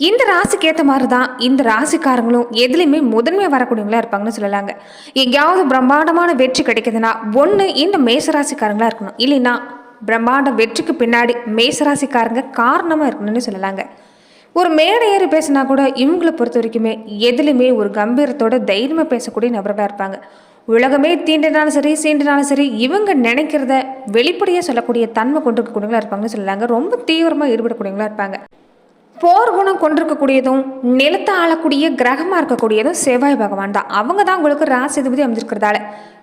இந்த ராசிக்கு ஏற்ற மாதிரி தான் இந்த ராசிக்காரங்களும் எதுலேயுமே முதன்மையாக வரக்கூடியவங்களா இருப்பாங்கன்னு சொல்லலாங்க. எங்கேயாவது பிரம்மாண்டமான வெற்றி கிடைக்குதுன்னா ஒன்று இந்த மேசராசிக்காரங்களா இருக்கணும். இல்லைன்னா பிரம்மாண்ட வெற்றிக்கு பின்னாடி மேசராசிக்காரங்க காரணமாக இருக்கணும்னு சொல்லலாங்க. ஒரு மேடை ஏறி பேசினா கூட இவங்களை பொறுத்த வரைக்குமே எதுலையுமே ஒரு கம்பீரத்தோட தைரியமாக பேசக்கூடிய நபர்களாக இருப்பாங்க. உலகமே தீண்டினாலும் சரி சீண்டினாலும் சரி இவங்க நினைக்கிறத வெளிப்படையாக சொல்லக்கூடிய தன்மை கொண்டு இருக்கக்கூடியவங்களா இருப்பாங்கன்னு சொல்லலாங்க. ரொம்ப தீவிரமாக ஈடுபடக்கூடியவங்களா இருப்பாங்க. போர் குணம் கொண்டிருக்கக்கூடியதும் நிலத்தை ஆளக்கூடிய கிரகமாக இருக்கக்கூடியதும் செவ்வாய் பகவான் தான். அவங்க தான் உங்களுக்கு ராசிதிபதி அமைஞ்சிருக்கிறதால.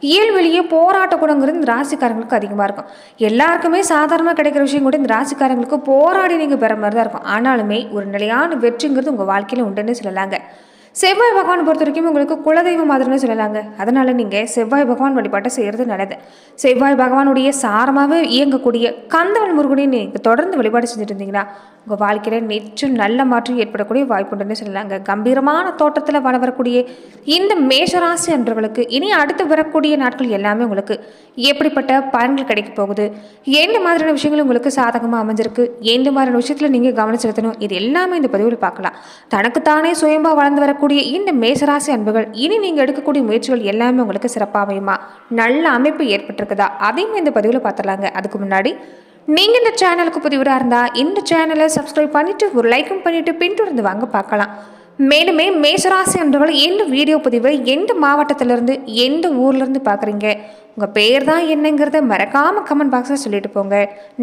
இயல்வெளியே போராட்ட குணங்கிறது இந்த ராசிக்காரங்களுக்கு அதிகமாக இருக்கும். எல்லாருக்குமே சாதாரணமாக கிடைக்கிற விஷயம் கூட இந்த ராசிக்காரங்களுக்கு போராடி நீங்கள் பெற மாதிரி தான் இருக்கும். ஆனாலுமே ஒரு நிலையான வெற்றிங்கிறது உங்கள் வாழ்க்கையில் உண்டுன்னு சொல்லலாங்க. செவ்வாய் பகவான் பொறுத்த வரைக்கும் உங்களுக்கு குலதெய்வம் மாதிரின்னு சொல்லலாங்க. அதனால் நீங்கள் செவ்வாய் பகவான் வழிபாட்டை செய்கிறது நல்லது. செவ்வாய் பகவானுடைய சாரமாகவே இயங்கக்கூடிய கந்தவன் முருகனை நீங்கள் தொடர்ந்து வழிபாடு செஞ்சுட்டு இருந்தீங்கன்னா உங்கள் வாழ்க்கையில் நிச்சயம் நல்ல மாற்றம் ஏற்படக்கூடிய வாய்ப்புண்டுன்னு சொல்லலாங்க. கம்பீரமான தோட்டத்தில் வள வரக்கூடிய இந்த மேஷராசி அன்றவர்களுக்கு இனி அடுத்து வரக்கூடிய நாட்கள் எல்லாமே உங்களுக்கு எப்படிப்பட்ட பலன்கள் கிடைக்க போகுது? எந்த மாதிரியான விஷயங்கள் உங்களுக்கு சாதகமாக அமைஞ்சிருக்கு? எந்த மாதிரியான விஷயத்தில் நீங்கள் கவனம் செலுத்தணும்? இது எல்லாமே இந்த பதிவில் பார்க்கலாம். தனக்குத்தானே சுயம்பாக வளர்ந்து வர வரக்கூடிய இந்த மேசராசி அன்புகள் இனி நீங்கள் எடுக்கக்கூடிய முயற்சிகள் எல்லாமே உங்களுக்கு சிறப்பாக அமையுமா நல்ல அமைப்பு ஏற்பட்டிருக்குதா? அதையும் இந்த பதிவில் பார்த்துடலாங்க அதுக்கு முன்னாடி நீங்கள் இந்த சேனலுக்கு புதிவராக இருந்தால் இந்த சேனலை சப்ஸ்கிரைப் பண்ணிவிட்டு ஒரு லைக்கும் பண்ணிவிட்டு பின்தொடர்ந்து வாங்க பார்க்கலாம் மேலுமே மேசராசி அன்பர்கள் எந்த வீடியோ பதிவை எந்த மாவட்டத்திலேருந்து எந்த ஊர்லேருந்து பார்க்குறீங்க உங்கள் பேர் தான் என்னங்கிறத மறக்காமல் கமெண்ட் பாக்ஸில் சொல்லிட்டு போங்க.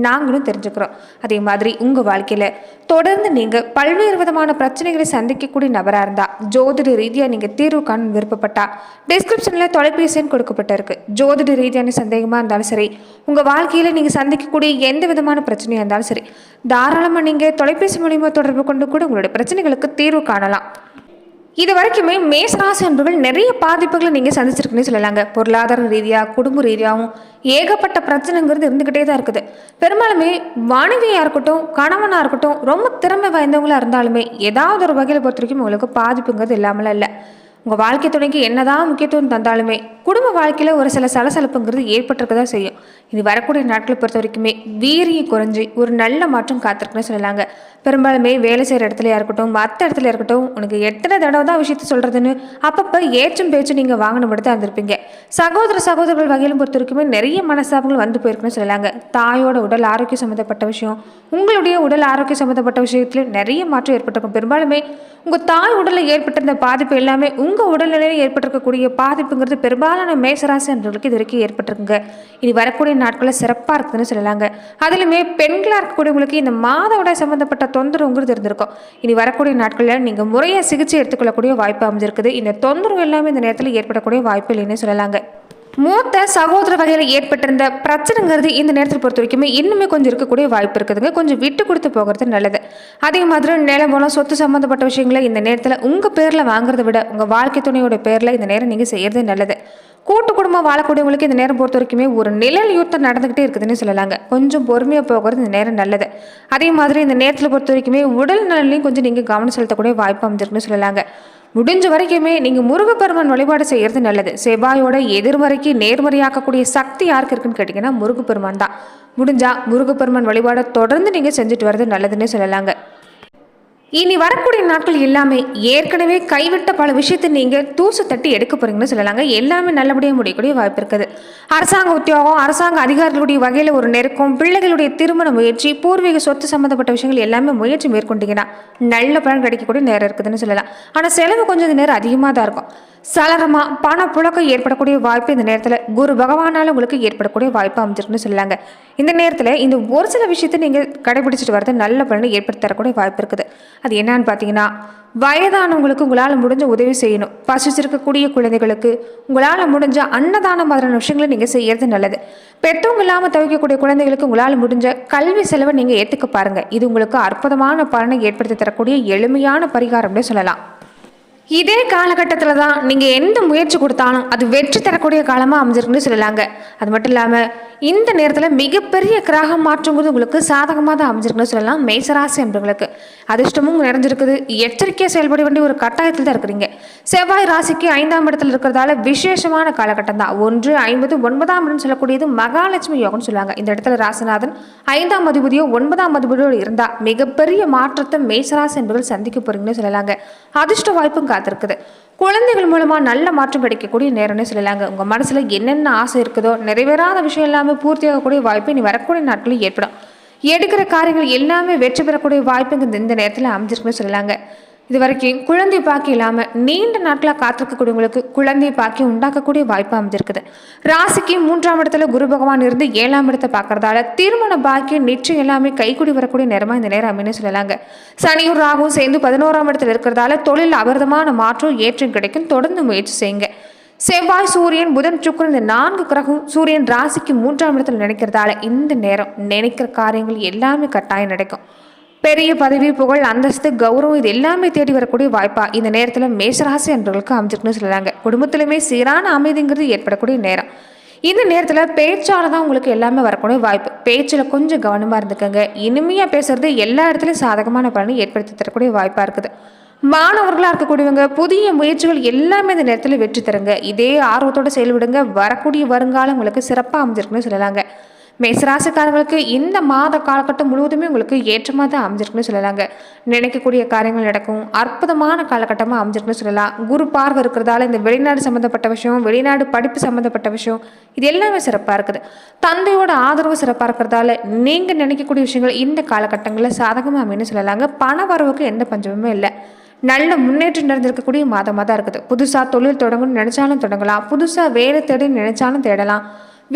நாங்களும் தெரிஞ்சுக்கிறோம். அதே மாதிரி உங்கள் வாழ்க்கையில் தொடர்ந்து நீங்கள் பல்வேறு விதமான பிரச்சனைகளை சந்திக்கக்கூடிய நபராக இருந்தால் ஜோதிட ரீதியாக நீங்கள் தீர்வு காண விருப்பப்பட்டா டிஸ்கிரிப்ஷனில் தொலைபேசி எண் கொடுக்கப்பட்டிருக்கு. ஜோதிட ரீதியான சந்தேகமாக இருந்தாலும் சரி உங்கள் வாழ்க்கையில் நீங்கள் சந்திக்கக்கூடிய எந்த விதமான பிரச்சனையாக இருந்தாலும் சரி தாராளமாக நீங்கள் தொலைபேசி மூலியமாக தொடர்பு கொண்டு கூட உங்களுடைய பிரச்சனைகளுக்கு தீர்வு காணலாம். இது வரைக்குமே மேசராசி அன்பர்கள் நிறைய பாதிப்புகளை நீங்கள் சந்திச்சிருக்குன்னு சொல்லலாங்க. பொருளாதார ரீதியாக குடும்ப ரீதியாகவும் ஏகப்பட்ட பிரச்சனைங்கிறது இருந்துக்கிட்டே தான் இருக்குது. பெரும்பாலுமே மனைவியாக இருக்கட்டும் கணவனாக இருக்கட்டும் ரொம்ப திறமை வாய்ந்தவங்களாக இருந்தாலுமே ஏதாவது ஒரு வகையில் பொறுத்த வரைக்கும் உங்களுக்கு பாதிப்புங்கிறது இல்லாமலாம் இல்லை. உங்கள் வாழ்க்கை துணைக்கு என்னதான் முக்கியத்துவம் தந்தாலுமே குடும்ப வாழ்க்கையில் ஒரு சில சலசலப்புங்கிறது ஏற்பட்டிருக்க தான் செய்யும். இது வரக்கூடிய நாட்களை பொறுத்த வரைக்குமே வீரியம் குறைஞ்சி ஒரு நல்ல மாற்றம் காத்திருக்குன்னு சொல்லலாங்க. பெரும்பாலுமே வேலை செய்கிற இடத்துலையா இருக்கட்டும் மற்ற இடத்துல இருக்கட்டும் உனக்கு எத்தனை தடவை தான் விஷயத்த சொல்கிறதுன்னு அப்பப்போ ஏற்றும் பேச்சும் நீங்கள் வாங்கின மட்டும் தான் இருந்திருப்பீங்க. சகோதர சகோதரர்கள் வகையிலும் பொறுத்த வரைக்குமே நிறைய மனசாபங்கள் வந்து போயிருக்குன்னு சொல்லலாங்க. தாயோட உடல் ஆரோக்கியம் சம்மந்தப்பட்ட விஷயம் உங்களுடைய உடல் ஆரோக்கியம் சம்மந்தப்பட்ட விஷயத்துல நிறைய மாற்றம் ஏற்பட்டிருக்கும். பெரும்பாலுமே உங்கள் தாய் உடலில் ஏற்பட்டிருந்த பாதிப்பு எல்லாமே உங்கள் உடல்நிலையில் ஏற்பட்டிருக்கக்கூடிய பாதிப்புங்கிறது பெரும்பாலான மேசராசி அன்றவர்களுக்கு இது வரைக்கும் ஏற்பட்டிருக்குங்க. இனி வரக்கூடிய நாட்களில் சிறப்பாக இருக்குதுன்னு சொல்லலாங்க. அதுலையுமே பெண்களாக இருக்கக்கூடியவங்களுக்கு இந்த மாதவிட சம்மந்தப்பட்ட தொந்தரவுங்கிறது இருந்திருக்கும். இனி வரக்கூடிய நாட்களில் நீங்கள் முறையாக சிகிச்சை எடுத்துக்கொள்ளக்கூடிய வாய்ப்பு அமைஞ்சிருக்குது. இந்த தொந்தரவு எல்லாமே இந்த நேரத்தில் ஏற்படக்கூடிய வாய்ப்பு இல்லைன்னு சொல்லலாங்க. மூத்த சகோதர வகையில் ஏற்பட்டிருந்த பிரச்சனைங்கிறது இந்த நேரத்தில் பொறுத்த வரைக்குமே இன்னுமே கொஞ்சம் இருக்கக்கூடிய வாய்ப்பு இருக்குதுங்க. கொஞ்சம் விட்டு கொடுத்து போகிறது நல்லது. அதே மாதிரி நிலம் போல சொத்து சம்மந்தப்பட்ட விஷயங்களை இந்த நேரத்தில் உங்கள் பேரில் வாங்குறதை விட உங்கள் வாழ்க்கை துணையோட பேரில் இந்த நேரம் நீங்கள் செய்கிறது நல்லது. குடும்பமாக வாழக்கூடியவங்களுக்கு இந்த நேரம் பொறுத்த வரைக்குமே ஒரு நிழல் யுத்தம் நடந்துக்கிட்டே இருக்குதுன்னு சொல்லலாங்க. கொஞ்சம் பொறுமையாக போகிறது இந்த நேரம் நல்லது. அதே மாதிரி இந்த நேரத்தில் பொறுத்த வரைக்குமே உடல் நலனையும் கொஞ்சம் நீங்கள் கவனம் செலுத்தக்கூடிய வாய்ப்பு அமைஞ்சிருக்குன்னு சொல்லலாங்க. முடிஞ்ச வரைக்குமே நீங்கள் முருகப்பெருமான் வழிபாடு செய்கிறது நல்லது. செவ்வாயோட எதிர்மறைக்கு நேர்மறையாக்கக்கூடிய சக்தி யாருக்கு இருக்குன்னு கேட்டிங்கன்னா முருகப்பெருமான் தான். முடிஞ்சால் முருகப்பெருமான் வழிபாடை தொடர்ந்து நீங்கள் செஞ்சுட்டு வர்றது நல்லதுன்னு சொல்லலாங்க. இனி வரக்கூடிய நாட்கள் எல்லாமே ஏற்கனவே கைவிட்ட பல விஷயத்தை நீங்கள் தூசு தட்டி எடுக்க போறீங்கன்னு சொல்லலாங்க. எல்லாமே நல்லபடியாக முடியக்கூடிய வாய்ப்பு இருக்குது. அரசாங்க உத்தியோகம் அரசாங்க அதிகாரிகளுடைய வகையில் ஒரு நெருக்கம் பிள்ளைகளுடைய திருமண முயற்சி பூர்வீக சொத்து சம்மந்தப்பட்ட விஷயங்கள் எல்லாமே முயற்சி மேற்கொண்டீங்கன்னா நல்ல பலன் கிடைக்கக்கூடிய நேரம் இருக்குதுன்னு சொல்லலாம். ஆனால் செலவு கொஞ்சம் நேரம் அதிகமாக தான் இருக்கும். சலரமா பண புழக்கம் ஏற்படக்கூடிய வாய்ப்பு இந்த நேரத்தில் குரு பகவானால் உங்களுக்கு ஏற்படக்கூடிய வாய்ப்பு அமைஞ்சிருக்குன்னு சொல்லலாங்க. இந்த நேரத்தில் இந்த ஒரு சில விஷயத்தை நீங்கள் கடைபிடிச்சிட்டு வரது நல்ல பலனை ஏற்படுத்தி தரக்கூடிய வாய்ப்பு இருக்குது. அது என்னன்னு பார்த்தீங்கன்னா வயதானவங்களுக்கு உங்களால் முடிஞ்ச உதவி செய்யணும். பசிச்சிருக்கக்கூடிய குழந்தைகளுக்கு உங்களால் முடிஞ்ச அன்னதானம் மாதிரியான விஷயங்களை நீங்கள் செய்யறது நல்லது. பெற்றவங்க இல்லாமல் தவிக்கக்கூடிய குழந்தைகளுக்கு உங்களால் முடிஞ்ச கல்வி செலவை நீங்கள் ஏற்றுக்க பாருங்கள் இது உங்களுக்கு அற்புதமான பலனை ஏற்படுத்தி தரக்கூடிய எளிமையான பரிகாரம்னு சொல்லலாம். இதே காலகட்டத்தில் தான் நீங்கள் எந்த முயற்சி கொடுத்தாலும் அது வெற்றி தரக்கூடிய காலமாக அமைஞ்சிருக்குன்னு சொல்லலாங்க. அது மட்டும் இல்லாமல் இந்த நேரத்தில் மிகப்பெரிய கிரக மாற்றங்கிறது உங்களுக்கு சாதகமாக தான் அமைஞ்சிருக்குன்னு சொல்லலாம். மேசராசி என்பவர்களுக்கு அதிர்ஷ்டமும் நிறைஞ்சிருக்குது. எச்சரிக்கையாக செயல்பட வேண்டிய ஒரு கட்டாயத்தில் தான் இருக்கிறீங்க. செவ்வாய் ராசிக்கு ஐந்தாம் இடத்துல இருக்கிறதால விசேஷமான காலகட்டம் தான். ஒன்று ஐம்பது ஒன்பதாம் இடம் சொல்லக்கூடியது மகாலட்சுமி யோகம்னு சொல்லுவாங்க. இந்த இடத்துல ராசிநாதன் ஐந்தாம் அதிபதியோ ஒன்பதாம் அதிபதியோ இருந்தால் மிகப்பெரிய மாற்றத்தை மேசராசி என்பவர்கள் சந்திக்க போறீங்கன்னு சொல்லலாங்க. அதிர்ஷ்ட வாய்ப்பும் காத்திருக்குது. குழந்தைகள் மூலமா நல்ல மாற்றம் கிடைக்கக்கூடிய நேரம்னு சொல்லலாங்க. உங்க மனசுல என்னென்ன ஆசை இருக்குதோ நிறைவேறாத விஷயம் எல்லாமே பூர்த்தியாகக்கூடிய வாய்ப்பு இனி வரக்கூடிய நாட்களில் ஏற்படும். எடுக்கிற காரியங்கள் எல்லாமே வெற்றி பெறக்கூடிய வாய்ப்பு இந்த நேரத்தில் அமைஞ்சிருக்குன்னு சொல்லலாங்க. இது வரைக்கும் குழந்தை பாக்கி இல்லாமல் நீண்ட நாட்களாக காத்திருக்கக்கூடியவங்களுக்கு குழந்தை பாக்கி உண்டாக்கக்கூடிய வாய்ப்பு அமைஞ்சிருக்குது. ராசிக்கு மூன்றாம் இடத்துல குரு பகவான் இருந்து ஏழாம் இடத்தை பார்க்கறதால திருமண பாக்கியம் நிச்சயம் எல்லாமே கைகூடி வரக்கூடிய நேரமாக இந்த நேரம் அமைன்னு சொல்லலாங்க. சனியும் ராகும் சேர்ந்து பதினோராம் இடத்துல இருக்கிறதால தொழில் அபரிதமான மாற்றம் ஏற்றம் கிடைக்கும். தொடர்ந்து முயற்சி செய்யுங்க. செவ்வாய் சூரியன் புதன் சுக்கரன் இந்த நான்கு கிரகம் சூரியன் ராசிக்கு மூன்றாம் இடத்துல நினைக்கிறதால இந்த நேரம் நினைக்கிற காரியங்கள் எல்லாமே கட்டாயம் நடக்கும். பெரிய பதவி புகழ் அந்தஸ்து கௌரவம் இது எல்லாமே தேடி வரக்கூடிய வாய்ப்பா இந்த நேரத்தில் மேசராசி என்பவர்களுக்கு அமைச்சிருக்குன்னு சொல்லுறாங்க குடும்பத்திலுமே சீரான அமைதிங்கிறது ஏற்படக்கூடிய நேரம். இந்த நேரத்தில் பேச்சால் தான் உங்களுக்கு எல்லாமே வரக்கூடிய வாய்ப்பு. பேச்சில் கொஞ்சம் கவனமாக இருந்துக்கோங்க. இனிமையாக பேசுறது எல்லா இடத்துலையும் சாதகமான பலனை ஏற்படுத்தி தரக்கூடிய வாய்ப்பாக இருக்குது. மாணவர்களாக இருக்கக்கூடியவங்க புதிய முயற்சிகள் எல்லாமே இந்த நேரத்தில் வெற்றி தருங்க. இதே ஆர்வத்தோடு செயல்படுங்க. வரக்கூடிய வருங்காலம் உங்களுக்கு சிறப்பாக அமைஞ்சிருக்குன்னு சொல்லலாங்க. மேசராசிக்காரங்களுக்கு இந்த மாத காலகட்டம் முழுவதுமே உங்களுக்கு ஏற்றமாக தான் அமைஞ்சிருக்குன்னு சொல்லலாங்க. நினைக்கக்கூடிய காரியங்கள் நடக்கும். அற்புதமான காலகட்டமாக அமைஞ்சிருக்குன்னு சொல்லலாம். குரு பார்வை இருக்கிறதால இந்த வெளிநாடு சம்மந்தப்பட்ட விஷயம் வெளிநாடு படிப்பு சம்மந்தப்பட்ட விஷயம் இது எல்லாமே சிறப்பாக இருக்குது. தந்தையோட ஆதரவு சிறப்பாக இருக்கிறதால நீங்கள் நினைக்கக்கூடிய விஷயங்கள் இந்த காலகட்டங்களில் சாதகமாக அமைன்னு சொல்லலாங்க. பண வரவுக்கு எந்த பஞ்சமுமே இல்லை. நல்ல முன்னேற்றம் நடந்திருக்கக்கூடிய மாதமாக தான் இருக்குது. புதுசாக தொழில் தொடங்கணும்னு நினச்சாலும் தொடங்கலாம். புதுசாக வேலை தேடி நினச்சாலும் தேடலாம்.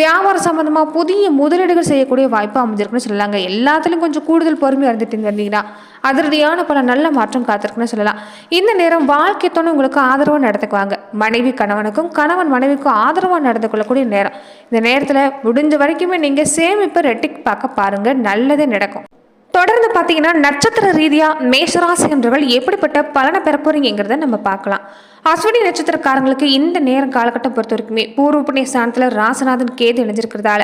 வியாபாரம் சம்மந்தமாக புதிய முதலீடுகள் செய்யக்கூடிய வாய்ப்பு அமைஞ்சிருக்குன்னு சொல்லலாங்க. எல்லாத்துலேயும் கொஞ்சம் கூடுதல் பொறுமையாக இருந்துட்டு இருந்தீங்கன்னா அதிரடியான பல நல்ல மாற்றம் காத்திருக்குன்னு சொல்லலாம். இந்த நேரம் வாழ்க்கை துணை உங்களுக்கு ஆதரவாக நடந்துக்குவாங்க. மனைவி கணவனுக்கும் கணவன் மனைவிக்கும் ஆதரவாக நடந்து கொள்ளக்கூடிய நேரம். இந்த நேரத்தில் முடிஞ்ச வரைக்குமே நீங்கள் சேமிப்பை ரெட்டிக் பார்க்க பாருங்கள் நல்லதே நடக்கும். தொடர்ந்து பார்த்தீங்கன்னா நட்சத்திர ரீதியாக மேஷராசி என்றவர்கள் எப்படிப்பட்ட பலனை பெற போகிறீங்கிறத நம்ம பார்க்கலாம். அஸ்வினி நட்சத்திரக்காரங்களுக்கு இந்த நேரம் காலகட்டம் பொறுத்த வரைக்குமே பூர்வ புண்ணிய ஸ்தானத்தில் ராசநாதன் கேது இணைஞ்சிருக்கிறதால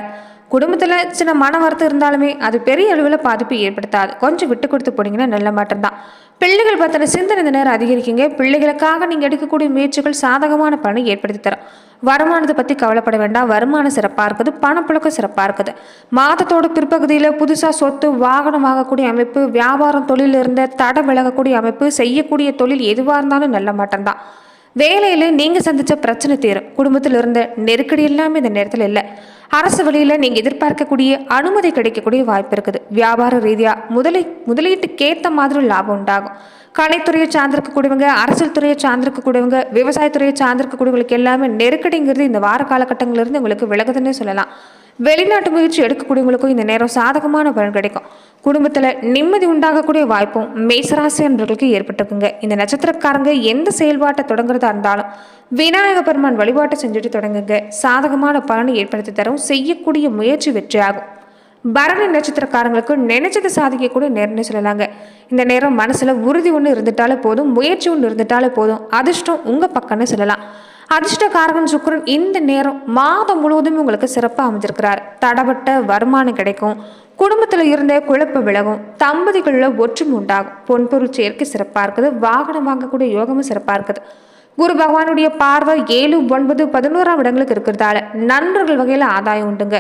குடும்பத்தில் சின்ன மன வருத்தம் இருந்தாலுமே அது பெரிய அளவில் பாதிப்பு ஏற்படுத்தாது. கொஞ்சம் விட்டு கொடுத்து போனீங்கன்னா நல்ல மாற்றம் தான். பிள்ளைகள் பற்றின சிந்தனை இந்த நேரம் அதிகரிக்குங்க. பிள்ளைகளுக்காக நீங்கள் எடுக்கக்கூடிய முயற்சிகள் சாதகமான பலனை ஏற்படுத்தி தரும். வருமானத்தை பற்றி கவலைப்பட வேண்டாம். வருமானம் சிறப்பாக இருக்குது. பணப்புழக்கம் சிறப்பாக இருக்குது. மாதத்தோட பிற்பகுதியில் புதுசாக சொத்து வாகனம் வாங்கக்கூடிய அமைப்பு வியாபாரம் தொழில் இருந்த தடை விலகக்கூடிய அமைப்பு செய்யக்கூடிய தொழில் எதுவாக இருந்தாலும் நல்ல மாற்றம் தான். வேலையில் நீங்கள் சந்தித்த பிரச்சனை தீரும். குடும்பத்தில் இருந்த நெருக்கடி எல்லாமே இந்த நேரத்தில் இல்லை. அரசு வழியில் நீங்கள் எதிர்பார்க்கக்கூடிய அனுமதி கிடைக்கக்கூடிய வாய்ப்பு இருக்குது. வியாபார ரீதியாக முதலீ முதலீட்டுக்கேற்ற மாதிரி லாபம் உண்டாகும். கலைத்துறையை சார்ந்திருக்கக்கூடியவங்க அரசியல் துறையை சார்ந்திருக்கக்கூடியவங்க விவசாயத்துறையை சார்ந்திருக்கக்கூடியவங்களுக்கு எல்லாமே நெருக்கடிங்கிறது இந்த வார காலகட்டங்களிலிருந்து உங்களுக்கு விலகுதுன்னே சொல்லலாம். வெளிநாட்டு முயற்சி எடுக்கக்கூடியவங்களுக்கும் இந்த நேரம் சாதகமான பலன் கிடைக்கும். குடும்பத்தில் நிம்மதி உண்டாகக்கூடிய வாய்ப்பும் மேசராசி என்பவர்களுக்கு ஏற்பட்டிருக்குங்க. இந்த நட்சத்திரக்காரங்க எந்த செயல்பாட்டை தொடங்குறதா இருந்தாலும் விநாயக பெருமான் வழிபாட்டை செஞ்சுட்டு தொடங்குங்க. சாதகமான பலனை ஏற்படுத்தி தரும் செய்யக்கூடிய முயற்சி வெற்றியாகும். பரணி நட்சத்திரக்காரங்களுக்கு நினைச்சதை சாதிக்கக்கூடிய நேரம்னு சொல்லலாங்க. இந்த நேரம் மனசில் உறுதி ஒன்று இருந்துட்டாலே போதும் முயற்சி ஒன்று இருந்துட்டாலே போதும் அதிர்ஷ்டம் உங்கள் பக்கம்னு சொல்லலாம். அதிர்ஷ்டக்காரகன் சுக்கரன் இந்த நேரம் மாதம் முழுவதும் உங்களுக்கு சிறப்பாக அமைஞ்சிருக்கிறார். தடப்பட்ட வருமானம் கிடைக்கும். குடும்பத்தில் இருந்த குழப்ப விலகும். தம்பதிகளில் ஒற்றுமை உண்டாகும். பொன்பொருள் சேர்க்கை சிறப்பாக இருக்குது. வாகனம் வாங்கக்கூடிய யோகமும் சிறப்பாக இருக்குது. குரு பகவானுடைய பார்வை ஏழு ஒன்பது பதினோராம் இடங்களுக்கு இருக்கிறதால நண்பர்கள் வகையில் ஆதாயம் உண்டுங்க.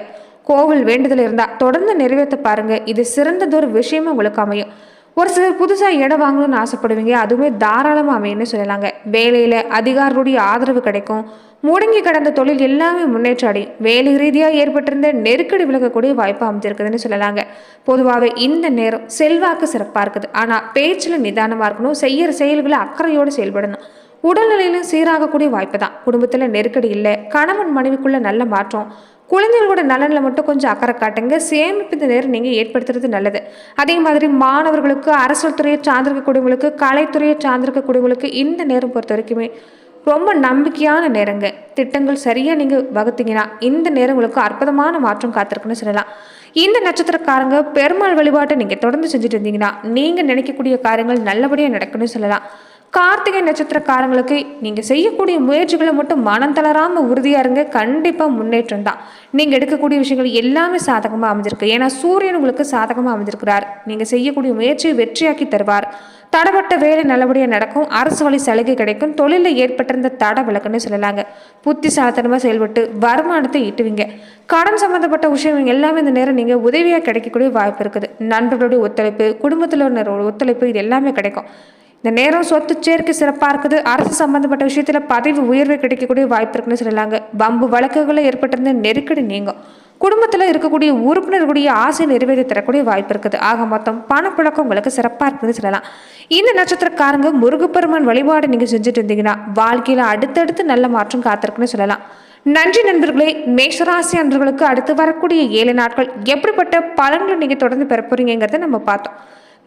கோவில் வேண்டுதல் இருந்தால் தொடர்ந்து நிறைவேற்ற பாருங்க. இது சிறந்ததொரு விஷயமா உங்களுக்கு அமையும். ஒரு சிலர் புதுசாக இடம் வாங்கணும்னு ஆசைப்படுவீங்க. அதுவுமே தாராளமாக அமையன்னு சொல்லலாங்க. வேலையில் அதிகாரிகளுடைய ஆதரவு கிடைக்கும். முடங்கி கடந்த தொழில் எல்லாமே முன்னேற்றம் அடையும் வேலை ரீதியாக ஏற்பட்டிருந்த நெருக்கடி விலகக்கூடிய வாய்ப்பு அமைஞ்சிருக்குதுன்னு சொல்லலாங்க. பொதுவாகவே இந்த நேரம் செல்வாக்கு சிறப்பாக இருக்குது. ஆனால் பேச்சில் நிதானமாக இருக்கணும். செய்கிற செயல்களை அக்கறையோடு செயல்படணும். உடல்நிலையிலும் சீராகக்கூடிய வாய்ப்பு தான் குடும்பத்தில் நெருக்கடி இல்லை கணவன் மனைவிக்குள்ள நல்ல மாற்றம். குழந்தைகளோட நலனில் மட்டும் கொஞ்சம் அக்கறை காட்டுங்க. சேமிப்பு இந்த நேரம் நீங்கள் ஏற்படுத்துறது நல்லது. அதே மாதிரி மாணவர்களுக்கு அரசியல் துறையை சார்ந்திருக்கக்கூடியவங்களுக்கு கலைத்துறையை சார்ந்திருக்கக்கூடியவங்களுக்கு இந்த நேரம் பொறுத்த வரைக்குமே ரொம்ப நம்பிக்கையான நேரங்க. திட்டங்கள் சரியாக நீங்கள் வகுத்தீங்கன்னா இந்த நேரம் உங்களுக்கு அற்புதமான மாற்றம் காத்திருக்குன்னு சொல்லலாம். இந்த நட்சத்திரக்காரங்க பெருமாள் வழிபாட்டை நீங்கள் தொடர்ந்து செஞ்சுட்டு இருந்தீங்கன்னா நீங்கள் நினைக்கக்கூடிய காரியங்கள் நல்லபடியாக நடக்குன்னு சொல்லலாம். கார்த்திகை நட்சத்திரக்காரங்களுக்கு நீங்கள் செய்யக்கூடிய முயற்சிகளை மட்டும் மனம் தளராமல் உறுதியாக இருங்க. கண்டிப்பாக முன்னேற்றம் தான். நீங்கள் எடுக்கக்கூடிய விஷயங்கள் எல்லாமே சாதகமாக அமைஞ்சிருக்கு. ஏன்னா சூரியன் உங்களுக்கு சாதகமாக அமைஞ்சிருக்கிறார். நீங்கள் செய்யக்கூடிய முயற்சியை வெற்றியாக்கி தருவார். தடப்பட்ட வேலை நல்லபடியாக நடக்கும். அரசு வழி சலுகை கிடைக்கும். தொழிலில் ஏற்பட்டிருந்த தட விளக்குன்னு சொல்லலாங்க. புத்திசாலத்தனமாக செயல்பட்டு வருமானத்தை ஈட்டுவீங்க. கடன் சம்மந்தப்பட்ட விஷயம் எல்லாமே இந்த நேரம் நீங்கள் உதவியாக கிடைக்கக்கூடிய வாய்ப்பு இருக்குது. நண்பர்களுடைய ஒத்துழைப்பு குடும்பத்தில் ஒத்துழைப்பு இது எல்லாமே கிடைக்கும். இந்த நேரம் சொத்து சேர்க்கை சிறப்பாக இருக்குது. அரசு சம்பந்தப்பட்ட விஷயத்தில் பதவி உயர்வு கிடைக்கக்கூடிய வாய்ப்பு இருக்குன்னு சொல்லலாங்க பம்பு வழக்குகளில் ஏற்பட்டிருந்த நெருக்கடி நீங்கும். குடும்பத்தில் இருக்கக்கூடிய உறுப்பினர்களுடைய ஆசை நிறைவேற்றி தரக்கூடிய வாய்ப்பு இருக்குது. ஆக மொத்தம் பணப்புழக்கம் உங்களுக்கு சிறப்பாக இருக்குதுன்னு சொல்லலாம். இந்த நட்சத்திரக்காரங்க முருகப்பெருமான் வழிபாடு நீங்கள் செஞ்சுட்டு இருந்தீங்கன்னா வாழ்க்கையில் அடுத்தடுத்து நல்ல மாற்றம் காத்திருக்குன்னு சொல்லலாம். நன்றி நண்பர்களே மேஷராசி அன்றர்களுக்கு அடுத்து வரக்கூடிய ஏழு நாட்கள் எப்படிப்பட்ட பலன்களை நீங்கள் தொடர்ந்து பெற போறீங்கிறத நம்ம பார்த்தோம்.